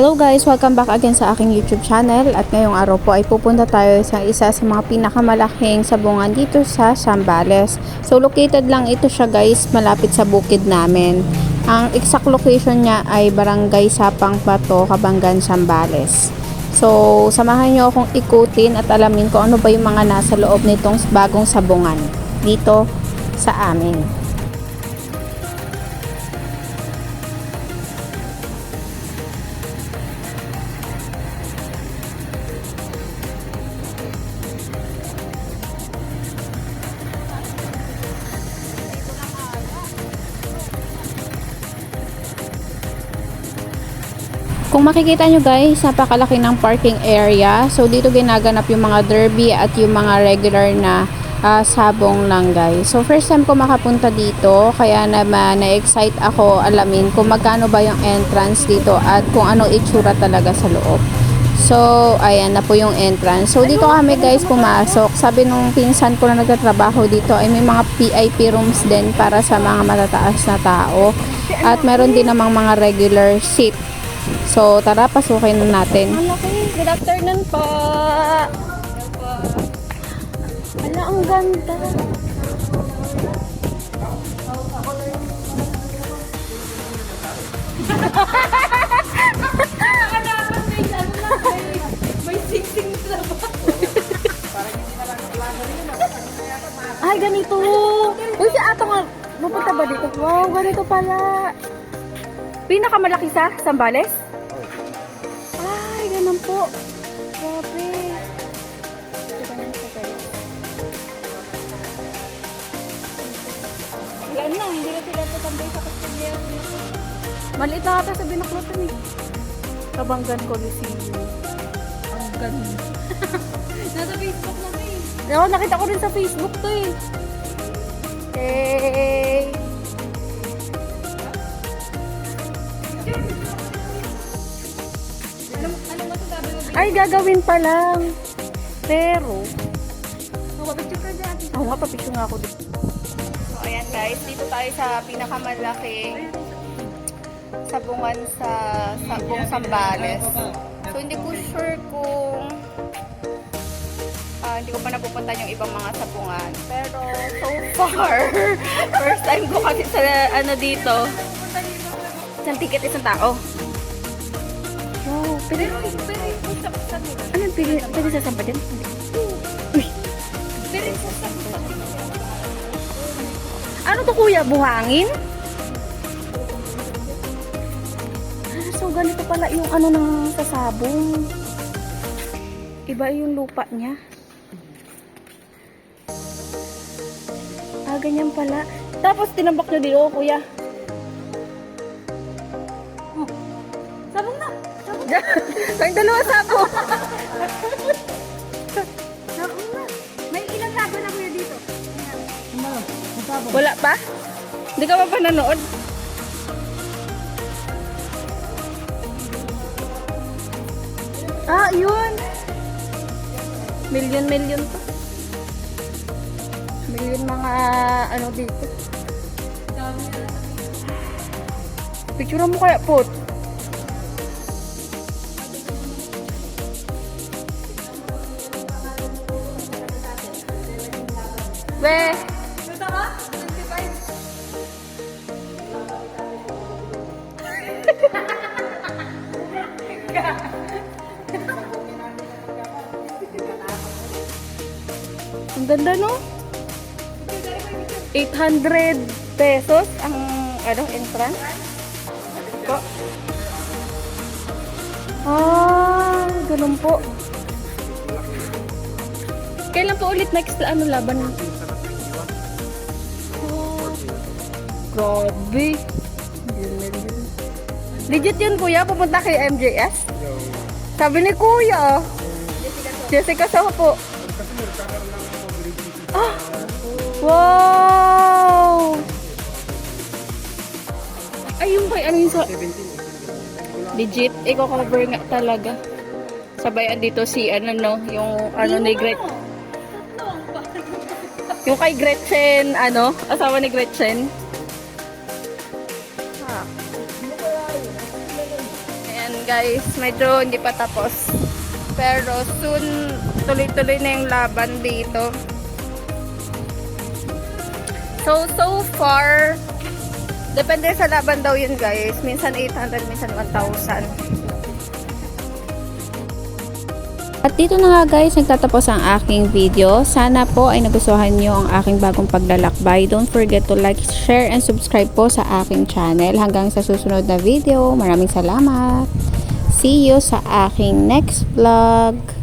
Hello guys! Welcome back again sa aking YouTube channel at ngayong araw po ay pupunta tayo sa isa sa mga pinakamalaking sabungan dito sa Sambales. So located lang ito siya guys malapit sa bukid namin. Ang exact location niya ay Barangay Sapang Pato, Kabanggan, Sambales. So samahan niyo akong ikutin at alamin ko ano ba yung mga nasa loob nitong bagong sabungan dito sa amin. Kung makikita nyo guys, napakalaki ng parking area. So dito ginaganap yung mga derby at yung mga regular na ah, sabong lang guys. So first time ko makapunta dito, kaya naman na-excite ako alamin kung magkano ba yung entrance dito at kung ano itsura talaga sa loob. So, ayan na po yung entrance. So, dito kami guys pumasok. Sabi nung pinsan ko na nagtatrabaho dito ay may mga PIP rooms din para sa mga matataas na tao. At meron din namang mga regular seat. So, tara, pasukin na natin. Malaki. Good afternoon po. Ala, ang ganda. Ay, ganito. Uy, si Ato nga, pupunta ba dito? Wow, ganito pala. Pinakamalaki sa Sambales? Ganun po. Grabe. Ganun siya guys. Wala na, hindi na sila tatambay sa kastudya. Maliit na ata sa binuklotan eh. Kabanggan Coliseum. Ang ganda. Nasa Facebook na to eh. Oo, nakita ko rin sa Facebook to eh. Hey! Ay, gagawin pa lang. Pero, Mapapicture ka dyan. Oo nga, papicture nga ako dito. So, ayan guys, dito tayo sa pinakamalaking sabungan sa, sa buong Sambales. So, hindi ko sure kung ah, hindi ko pa napupunta yung ibang mga sabungan. Pero, so far, first time ko kasi sa ano dito. Isang ticket, isang tao. Wow, pwede, ano, pwede, pwede sasampa din? Uy. Ano to kuya, buhangin? Ah, so ganito pala yung ano ng sasabong. Iba yung lupa niya. Ah, ganyan pala. Tapos tinambak nyo dito, kuya. Ang dalawa na! May ilang lago na kuya dito? Wala pa? Hindi ka pa pa nanood? Ah, yun! Million, million to. Million mga ano dito. Picture mo kaya po. We! Ang ganda no? 800 pesos ang ano entrance. Po. Ah, ganun po. Kailan po ulit next ano laban? Grabe. Legit yun kuya, pupunta kay MJS? Sabi ni kuya. Jessica Soho po. Ah! Wow! Ay, yung kay ano yung sa... Legit, i-cover nga talaga. Sabayan dito si ano no, yung ano ni Gret. Yung kay Gretchen, ano, asawa ni Gretchen. Guys. Medyo hindi pa tapos. Pero soon, tuloy-tuloy na yung laban dito. So, so far, depende sa laban daw yun guys. Minsan 800, minsan 1,000. At dito na nga guys, nagtatapos ang aking video. Sana po ay nagustuhan nyo ang aking bagong paglalakbay. Don't forget to like, share, and subscribe po sa aking channel. Hanggang sa susunod na video. Maraming salamat. See you sa aking next vlog.